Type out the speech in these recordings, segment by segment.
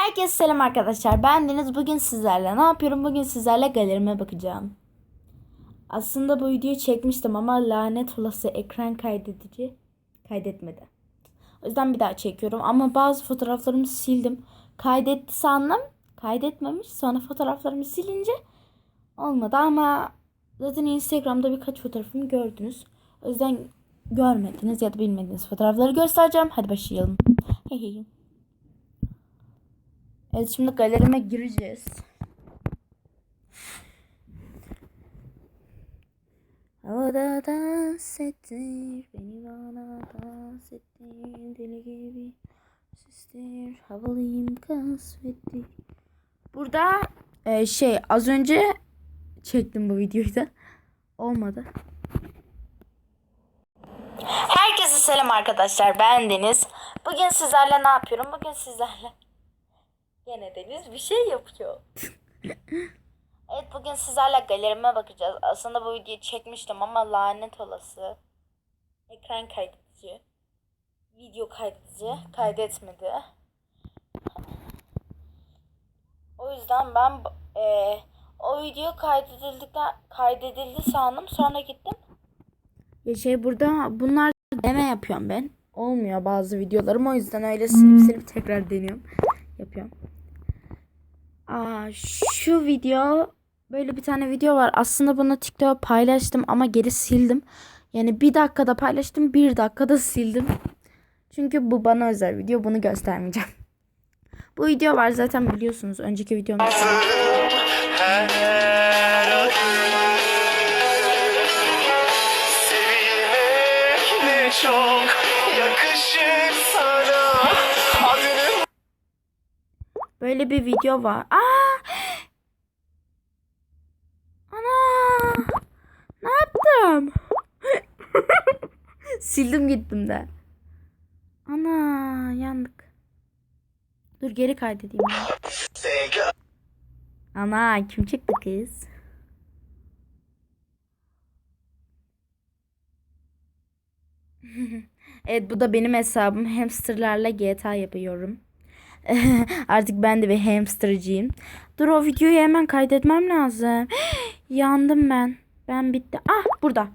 Herkese selam arkadaşlar. Ben Deniz. Bugün sizlerle ne yapıyorum? Bugün sizlerle galerime bakacağım. Aslında bu videoyu çekmiştim ama lanet olası ekran kaydedici kaydetmedi. O yüzden bir daha çekiyorum ama bazı fotoğraflarımı sildim. Kaydetti sandım. Kaydetmemiş. Sonra fotoğraflarımı silince olmadı ama zaten Instagram'da birkaç fotoğrafımı gördünüz. O yüzden görmediniz ya da bilmediğiniz fotoğrafları göstereceğim. Hadi başlayalım. Hey. Evet şimdi galerime gireceğiz. Havada dans ettir, beni bana dans ettir, deli gibi sestir, havalıyım kasvettir. Burada e, şey az önce çektim bu videoyu da. Olmadı. Herkese selam arkadaşlar. Ben Deniz. Bugün sizlerle ne yapıyorum? Bugün sizlerle Gene Deniz bir şey yapıyor. evet bugün sizlerle galerime bakacağız. Aslında bu videoyu çekmiştim ama lanet olası. Ekran kaydedici. Video kaydedici kaydetmedi. O yüzden ben e, o video kaydedildikten kaydedildi sandım. Sonra gittim. Ya şey burada bunlar deme yapıyorum ben. Olmuyor bazı videolarım. O yüzden öyle silip silip tekrar deniyorum. Yapıyorum. Aa, şu video böyle bir tane video var. Aslında bunu TikTok'a paylaştım ama geri sildim. Yani bir dakikada paylaştım, bir dakikada sildim. Çünkü bu bana özel video. Bunu göstermeyeceğim. Bu video var zaten biliyorsunuz. Önceki videomda. Çok Böyle bir video var. Aa! Ana! Ne yaptım? Sildim gittim de. Ana yandık. Dur geri kaydedeyim. Ana kim çıktı kız? evet bu da benim hesabım. Hamsterlarla GTA yapıyorum. Artık ben de bir hamstercıyım. Dur o videoyu hemen kaydetmem lazım. Yandım ben. Ben bitti. Ah burada.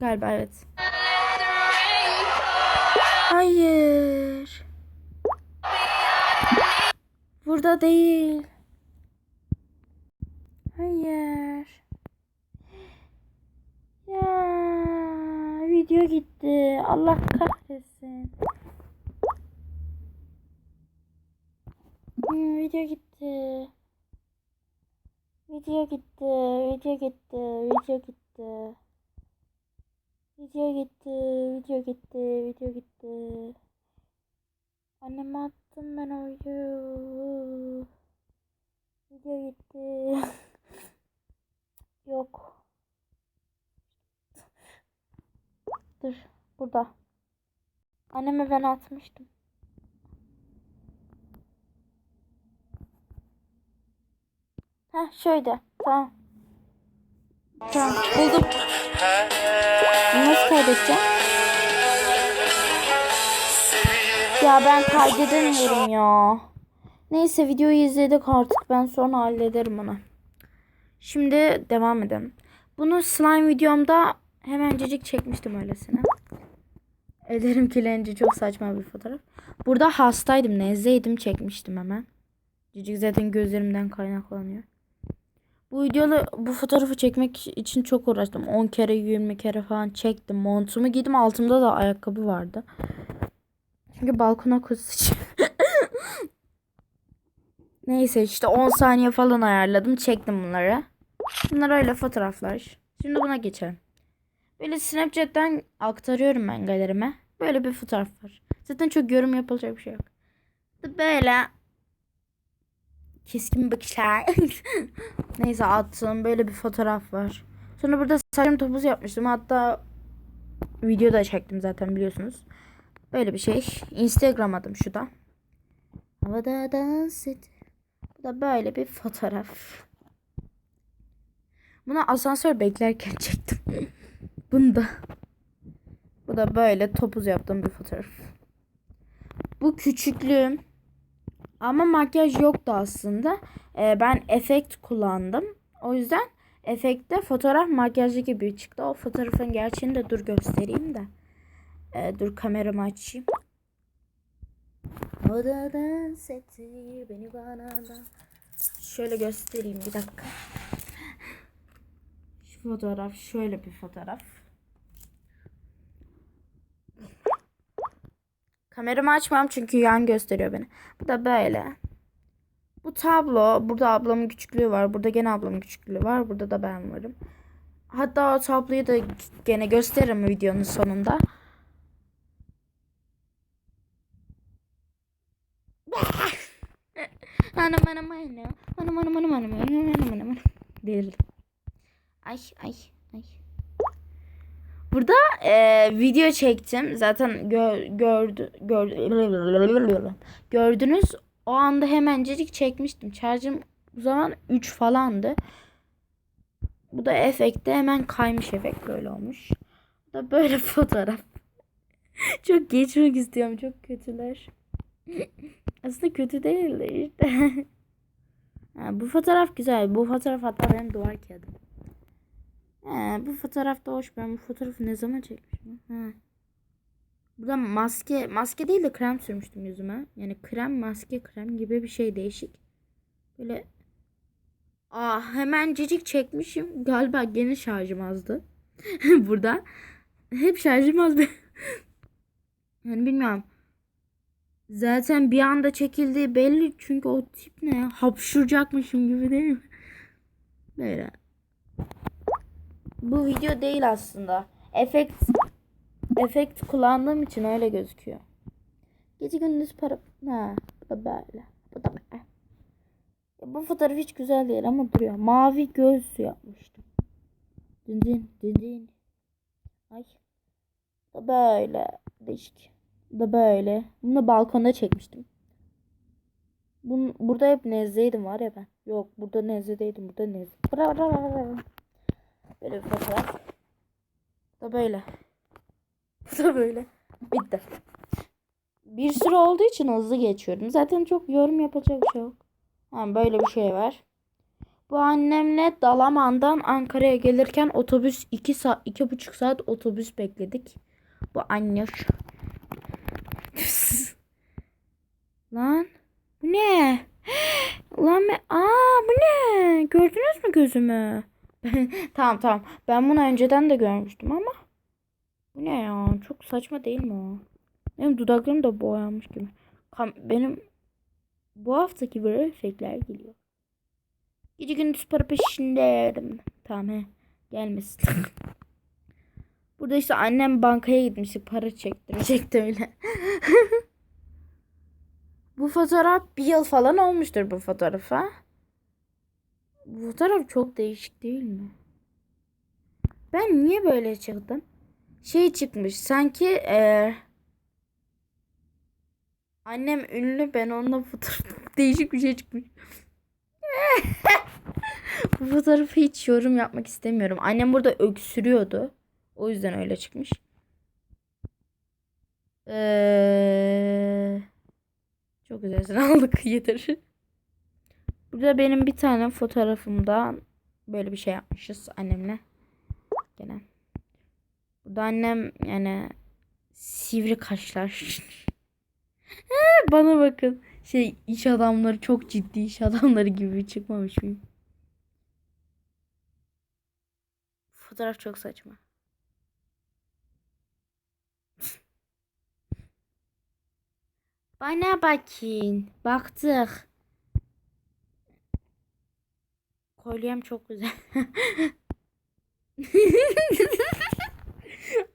Galiba evet. Hayır. Burada değil. Hayır. Ya video gitti. Allah kahretsin. Hmm, video gitti. Video gitti. Video gitti. Video gitti. Video gitti. Video gitti. Video gitti. Anneme attım ben o. Video gitti. Yok. Dur. Burada. Anneme ben atmıştım. Heh şöyle. Tamam. Tamam. Buldum. Nasıl kaydedeceğim? Ya ben kaydedemiyorum ya. Neyse videoyu izledik artık. Ben sonra hallederim onu. Şimdi devam edelim. Bunu slime videomda hemencecik çekmiştim öylesine. Ederim kilenince çok saçma bir fotoğraf. Burada hastaydım. Nezleydim çekmiştim hemen. Cicik zaten gözlerimden kaynaklanıyor. Bu videoda bu fotoğrafı çekmek için çok uğraştım. 10 kere 20 kere falan çektim. Montumu giydim. Altımda da ayakkabı vardı. Çünkü balkona kus Neyse işte 10 saniye falan ayarladım. Çektim bunları. Bunlar öyle fotoğraflar. Şimdi buna geçelim. Böyle Snapchat'ten aktarıyorum ben galerime. Böyle bir fotoğraf var. Zaten çok yorum yapılacak bir şey yok. Böyle keskin bakışlar. Neyse attığım böyle bir fotoğraf var. Sonra burada saçım topuz yapmıştım. Hatta video da çektim zaten biliyorsunuz. Böyle bir şey. Instagram adım şu da. Havada dans et. Bu da böyle bir fotoğraf. Bunu asansör beklerken çektim. Bunu da. Bu da böyle topuz yaptığım bir fotoğraf. Bu küçüklüğüm. Ama makyaj yoktu aslında. Ee, ben efekt kullandım. O yüzden efekte fotoğraf makyajı gibi çıktı. O fotoğrafın gerçeğini de dur göstereyim de. Ee, dur kameramı açayım. Odadan setir beni bana da. Şöyle göstereyim bir dakika. Şu fotoğraf şöyle bir fotoğraf. Kameramı açmam çünkü yan gösteriyor beni. Bu da böyle. Bu tablo. Burada ablamın küçüklüğü var. Burada gene ablamın küçüklüğü var. Burada da ben varım. Hatta o tabloyu da gene gösteririm videonun sonunda. Anam anam anam. Anam anam anam anam. Anam anam anam. Delirdim. Ay ay. Burada e, video çektim. Zaten gö gördü gördü gördünüz. O anda hemencecik çekmiştim. Şarjım o zaman 3 falandı. Bu da efekte hemen kaymış efekt böyle olmuş. Bu da böyle fotoğraf. çok geçmek istiyorum. Çok kötüler. Aslında kötü değil de işte. Ha, bu fotoğraf güzel. Bu fotoğraf hatta benim duvar kağıdım. He, bu fotoğraf da hoş. Ben bu fotoğrafı ne zaman çekmişim? He. Burada maske, maske değil de krem sürmüştüm yüzüme. Yani krem, maske, krem gibi bir şey değişik. Böyle Aa, hemencecik çekmişim. Galiba gene şarjım azdı. Burada. Hep şarjım az. yani bilmiyorum. Zaten bir anda çekildiği belli. Çünkü o tip ne? Hapşuracakmışım gibi değil mi? Böyle. Bu video değil aslında. Efekt efekt kullandığım için öyle gözüküyor. Gece gündüz para... Ha, bu da böyle. Bu da böyle. Bu fotoğraf hiç güzel değil ama duruyor. Mavi göz yapmıştım. Din din din din. Ay. Bu da böyle. Değişik. Bu da böyle. Bunu da balkonda çekmiştim. Bun, burada hep nezleydim var ya ben. Yok burada nezledeydim. Burada nezle. Bra, bra, bra, bra. Böyle bir fotoğraf. Bu da böyle. Bu da böyle. Bitti. Bir sürü olduğu için hızlı geçiyorum. Zaten çok yorum yapacak bir şey yok. Ha, böyle bir şey var. Bu annemle Dalaman'dan Ankara'ya gelirken otobüs 2 saat iki buçuk saat otobüs bekledik. Bu anne. Lan bu ne? Lan me Aa bu ne? Gördünüz mü gözümü? tamam tamam. Ben bunu önceden de görmüştüm ama. Bu ne ya? Çok saçma değil mi o? Benim dudaklarım da boyanmış gibi. Kam benim bu haftaki böyle efektler geliyor. Gece gündüz para peşindeydim. Tamam he. Gelmesin. Burada işte annem bankaya gitmişti. Para çektirecekti öyle. bu fotoğraf bir yıl falan olmuştur bu fotoğrafa. Bu fotoğraf çok değişik değil mi? Ben niye böyle çıktım? Şey çıkmış sanki eee Annem ünlü ben onunla fotoğraf değişik bir şey çıkmış. Bu fotoğrafı hiç yorum yapmak istemiyorum. Annem burada öksürüyordu. O yüzden öyle çıkmış. Ee, çok güzelsin aldık yeter. Burada benim bir tane fotoğrafımda böyle bir şey yapmışız annemle. Gene. Burada annem yani sivri kaşlar. Bana bakın. Şey iş adamları çok ciddi iş adamları gibi çıkmamış mıyım? Fotoğraf çok saçma. Bana bakın. Baktık. Kolyem çok güzel.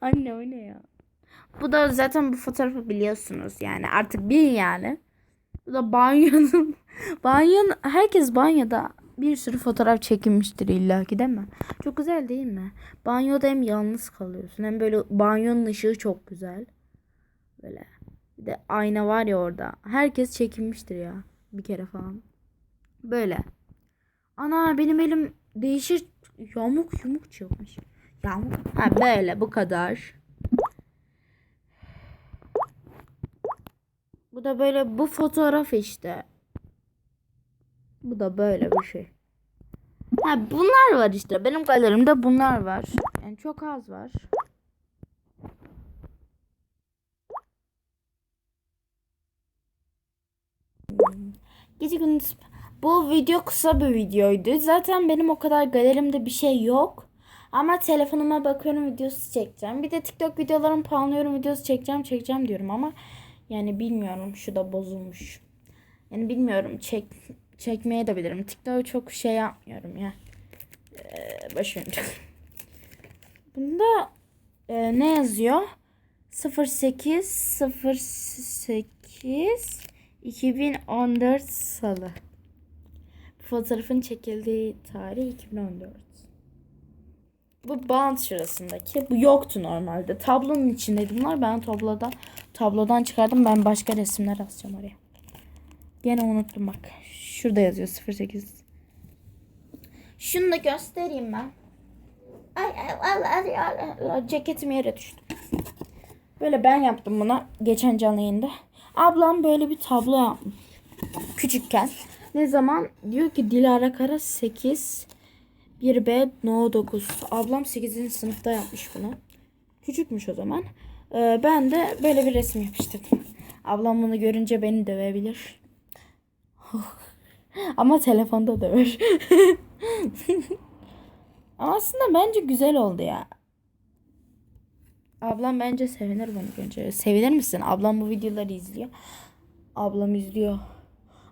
Anne o ne ya? Bu da zaten bu fotoğrafı biliyorsunuz yani artık bilin yani. Bu da banyonun banyon herkes banyoda bir sürü fotoğraf çekinmiştir illaki değil mi? Çok güzel değil mi? Banyoda hem yalnız kalıyorsun hem böyle banyonun ışığı çok güzel. Böyle bir de ayna var ya orada. Herkes çekinmiştir ya bir kere falan. Böyle. Ana benim elim değişir yamuk yumuk çıkmış. Yamuk. Ha böyle bu kadar. Bu da böyle bu fotoğraf işte. Bu da böyle bir şey. Ha bunlar var işte. Benim galerimde bunlar var. Yani çok az var. Gece gündüz bu video kısa bir videoydu. Zaten benim o kadar galerimde bir şey yok. Ama telefonuma bakıyorum videosu çekeceğim. Bir de TikTok videolarımı puanlıyorum videosu çekeceğim çekeceğim diyorum ama yani bilmiyorum şu da bozulmuş. Yani bilmiyorum çek çekmeye de bilirim. TikTok'u çok şey yapmıyorum ya. Ee, başlayalım. Bunda e, ne yazıyor? 08 08 2014 Salı. Fotoğrafın çekildiği tarih 2014. Bu bant şurasındaki. Bu yoktu normalde. Tablonun içindeydi bunlar. Ben tablodan tablodan çıkardım. Ben başka resimler asacağım oraya. Gene unuttum bak. Şurada yazıyor 08. Şunu da göstereyim ben. Ay ay ay ay ay, ceketim yere düştü. Böyle ben yaptım bunu geçen canlı yayında. Ablam böyle bir tablo yapmış. Küçükken. Ne zaman? Diyor ki Dilara Kara 8 1B No 9. Ablam 8. sınıfta yapmış bunu. Küçükmüş o zaman. Ee, ben de böyle bir resim yapıştırdım. Ablam bunu görünce beni dövebilir. Ama telefonda döver. Aslında bence güzel oldu ya. Ablam bence sevinir bunu görünce. Sevinir misin? Ablam bu videoları izliyor. Ablam izliyor.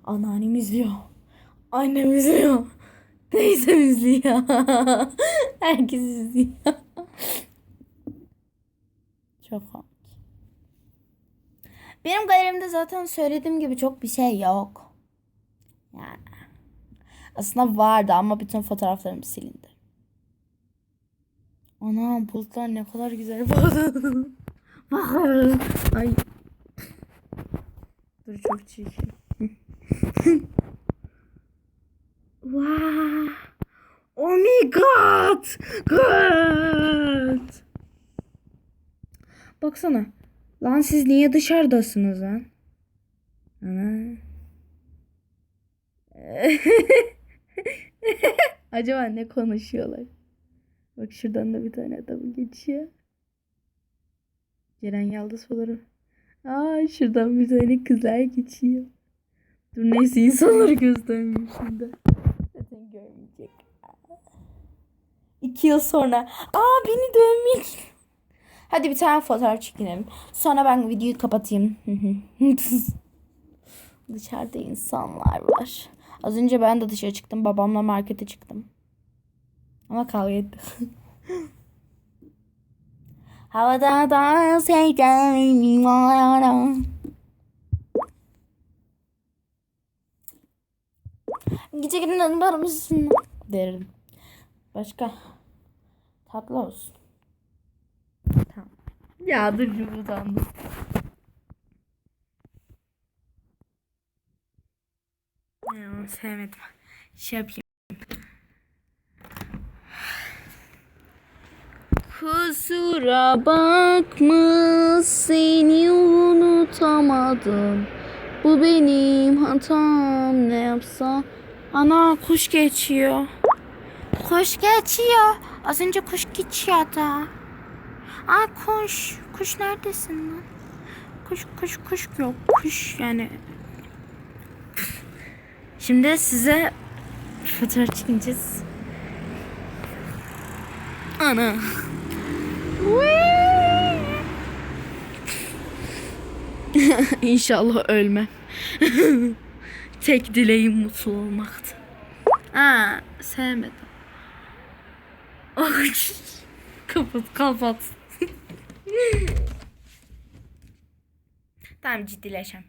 Anneannem izliyor. Annem izliyor. Teyzem izliyor. Herkes izliyor. Çok komik. Benim galerimde zaten söylediğim gibi çok bir şey yok. Yani. Aslında vardı ama bütün fotoğraflarım silindi. Ana bulutlar ne kadar güzel. Bakın. Bakın. Ay. Dur çok çirkin. Wow. Oh my god. God. Baksana. Lan siz niye dışarıdasınız lan? Ana. Acaba ne konuşuyorlar? Bak şuradan da bir tane adam geçiyor. Ceren Yaldız fotoğrafı. Aa şuradan bir tane kızlar geçiyor. Dur neyse insanları göstermeyeyim şimdi. Zaten görmeyecek. İki yıl sonra. Aa beni dövmüş. Hadi bir tane fotoğraf çekinelim. Sonra ben videoyu kapatayım. Dışarıda insanlar var. Az önce ben de dışarı çıktım. Babamla markete çıktım. Ama kavga ettik. Havada dans eden Gece gündüz var mısın? Derim. Başka? Tatlı olsun. Tamam. Ya dur utandım. Ya, sevmedim. Şey yapayım. Kusura bakma seni unutamadım. Bu benim hatam ne yapsam. Ana kuş geçiyor. Kuş geçiyor. Az önce kuş geçiyordu. Aa kuş. Kuş neredesin lan? Kuş kuş kuş yok. Kuş yani. Şimdi size fotoğraf çekeceğiz. Ana. İnşallah ölmem. Tek dileğim mutlu olmaktı. Aa, sevmedim. Ay, kapat kapat. tamam ciddileşem.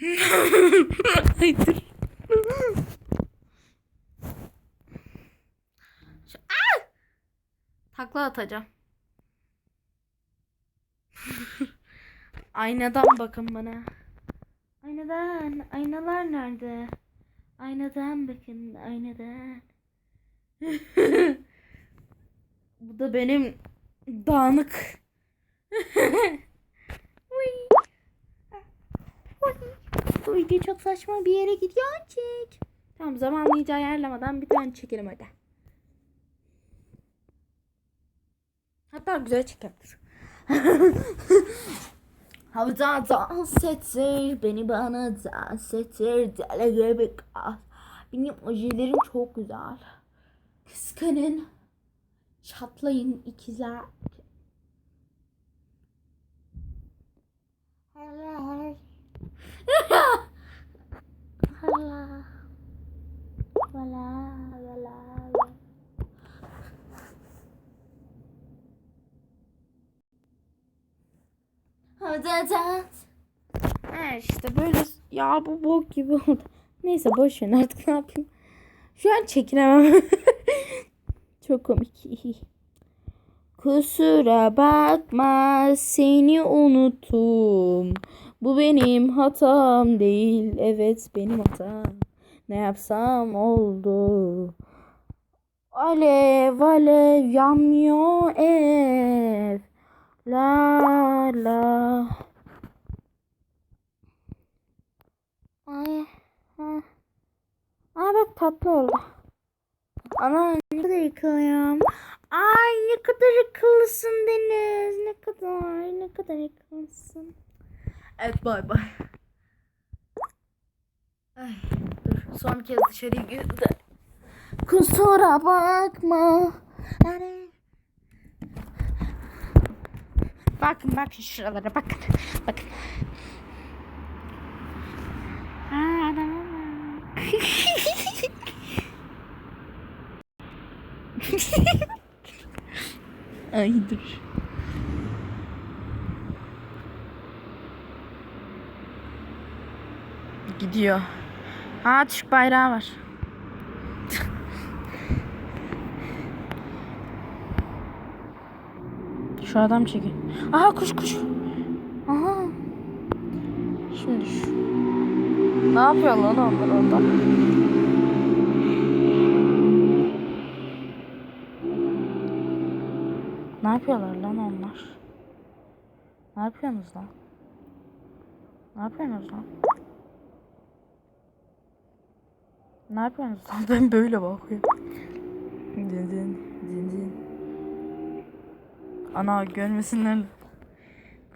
Ay dur. Şu- Aa! Takla atacağım. Aynadan bakın bana. Aynadan. Aynalar nerede? Aynadan bakın. Aynadan. Bu da benim dağınık. Uy. Bu video çok saçma bir yere gidiyor çek. Tamam zamanlayıcı ayarlamadan bir tane çekelim hadi. Hatta güzel çekebilir. Havada dans ettir, beni bana dans ettir, deli gibi kal. Benim ojelerim çok güzel. Kıskanın, çatlayın ikizler. Hala. Vala, Havada dans. Ha işte böyle ya bu bok gibi oldu. Neyse boş ver artık ne yapayım. Şu an çekinemem. Çok komik. Kusura bakma seni unuttum. Bu benim hatam değil. Evet benim hatam. Ne yapsam oldu. Alev alev yanmıyor ev. La la. Ay. Ha. Ay bak tatlı oldu. Ana ne kadar yıkılıyorum. Ay ne kadar akıllısın Deniz. Ne kadar ne kadar akıllısın. Evet bay bay. Ay dur son kez dışarıya girdi. Kusura bakma. Yani... Bakın bakın şuralara bakın. Bakın. Ha, adama. Ay dur. Gidiyor. Ha Türk bayrağı var. Şu adam çekin. Aha kuş kuş. Aha. Şimdi şu. Ne yapıyor lan onlar orada? Ne yapıyorlar lan onlar? Ne yapıyorsunuz lan? Ne yapıyorsunuz lan? Ne yapıyorsunuz lan? Ben böyle bakıyorum. Din din din din. Ana görmesinler.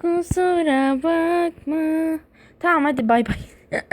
Kusura bakma. Tamam hadi bay bay.